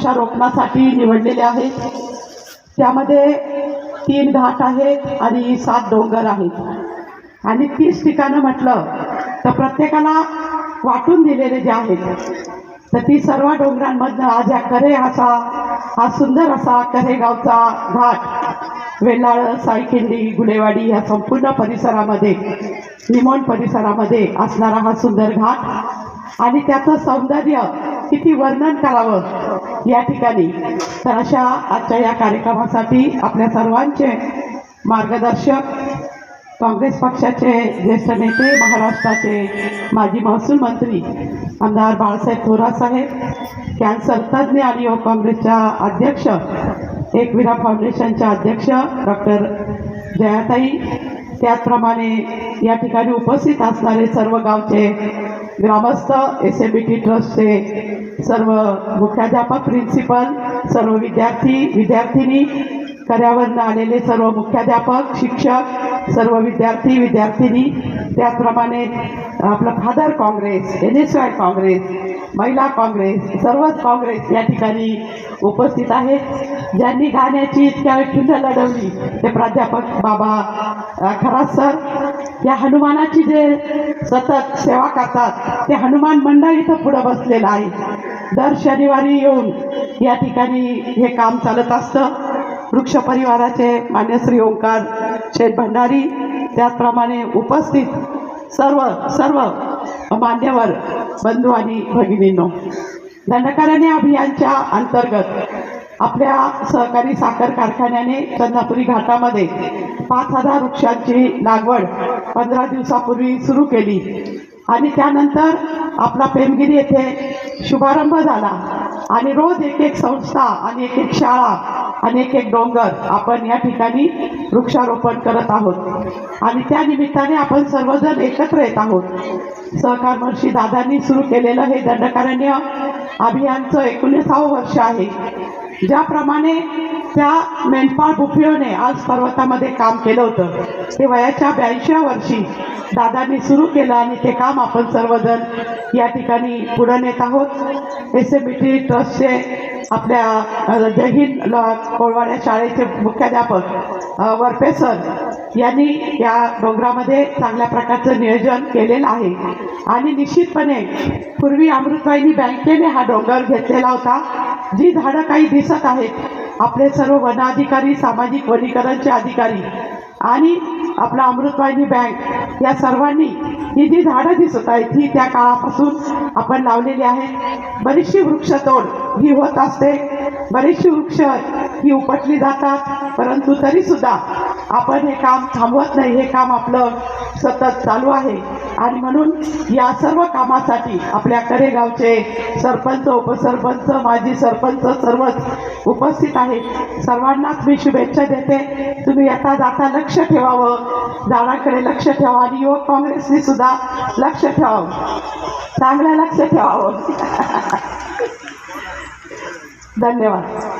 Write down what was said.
वृक्षारोपणासाठी निवडलेले आहेत. त्यामध्ये तीन घाट आहेत आणि सात डोंगर आहेत. आणि तीस ठिकाणं म्हटलं तर प्रत्येकाला वाटून दिलेले जे आहेत तर ती सर्व डोंगरांमधनं आज या करे असा हा सुंदर असा करेगावचा घाट वेल्लाळ साईखिंडी गुलेवाडी या संपूर्ण परिसरामध्ये निमोण परिसरामध्ये असणारा हा सुंदर घाट. आणि त्याचं सौंदर्य किती वर्णन करावं या ठिकाणी. तर अशा आजच्या या कार्यक्रमासाठी आपल्या सर्वांचे मार्गदर्शक काँग्रेस पक्षाचे ज्येष्ठ नेते महाराष्ट्राचे माजी महसूल मंत्री आमदार बाळासाहेब थोरात साहेब कॅन्सर तज्ज्ञ आणि युवक काँग्रेसच्या अध्यक्ष एकविरा फाउंडेशनच्या अध्यक्ष डॉक्टर जयाताई त्याचप्रमाणे या ठिकाणी उपस्थित असणारे सर्व गावचे ग्रामस्थ एस एम बी टी ट्रस्टचे सर्व मुख्याध्यापक प्रिन्सिपल सर्व विद्यार्थी विद्यार्थिनी कर्यावरनं आलेले सर्व मुख्याध्यापक शिक्षक सर्व विद्यार्थी विद्यार्थिनी त्याचप्रमाणे आपलं father Congress N S Y Congress महिला काँग्रेस सर्वच काँग्रेस या ठिकाणी उपस्थित आहेत. ज्यांनी गाण्याची इतक्या वेळ खिंड लढवली ते प्राध्यापक बाबा खरात सर या हनुमानाची जे सतत सेवा करतात ते हनुमान मंडळ इथं पुढं बसलेलं आहे. दर शनिवारी येऊन या ठिकाणी हे काम चालत असतं. वृक्ष परिवाराचे मान्य श्री ओंकार शेठ भंडारी त्याचप्रमाणे उपस्थित सर्व सर्व मान्यवर बंधू आणि भगिनींनो दंडकारण्य अभियानच्या अंतर्गत आपल्या सहकारी साखर कारखान्याने चंद्रापुरी घाटामध्ये पाच हजार वृक्षांची लागवड पंधरा दिवसापूर्वी सुरू केली आणि त्यानंतर आपला पेमगिरी येथे शुभारंभ झाला. आणि रोज एक एक संस्था आणि एक एक शाळा अनेक एक एक डोंगर आपण या ठिकाणी वृक्षारोपण करत आहोत. आणि त्या निमित्ताने आपण सर्वजण एकत्र येत आहोत. सहकार महर्षी दादांनी सुरू केलेलं हे दंडकारण्य अभियानचं एकोणीसावं वर्ष आहे. ज्याप्रमाणे त्या मेंढपाळ बुफिओने आज पर्वतामध्ये काम केलं होतं ते वयाच्या ब्याऐंशीव्या वर्षी दादांनी सुरू केलं आणि ते काम आपण सर्वजण या ठिकाणी पुढं नेत आहोत. एस एम टी ट्रस्टचे आपल्या जहीन ल- कोळवाड्या शाळेचे मुख्याध्यापक अ, वरपे सर यांनी या डोंगरामध्ये चांगल्या प्रकारचं नियोजन केलेलं आहे. आणि निश्चितपणे पूर्वी अमृतवाहिनी बँकेने हा डोंगर घेतलेला होता. जी झाडं काही दिसत आहेत. आपले सर्व वनाधिकारी सामाजिक वनीकरणचे अधिकारी आणि आपला अमृतवाहिनी बँक या सर्वांनी ही जी झाडं दिसत आहेत ही त्या काळापासून आपण लावलेली आहेत. बरीचशी वृक्षतोड ही होत असते. बरीचशी वृक्ष ही उपटली जातात. परंतु तरीसुद्धा आपण हे काम थांबवत नाही. हे काम आपलं सतत चालू आहे. आणि म्हणून या सर्व कामासाठी आपल्या कडेगावचे सरपंच उपसरपंच माजी सरपंच सर्वच उपस्थित आहेत. सर्वांनाच मी शुभेच्छा देते. तुम्ही येता जाता लक्ष ठेवावं. झाडाकडे लक्ष ठेवा आणि युवक काँग्रेसने सुद्धा लक्ष ठेवावं. चांगलं लक्ष ठेवावं. धन्यवाद.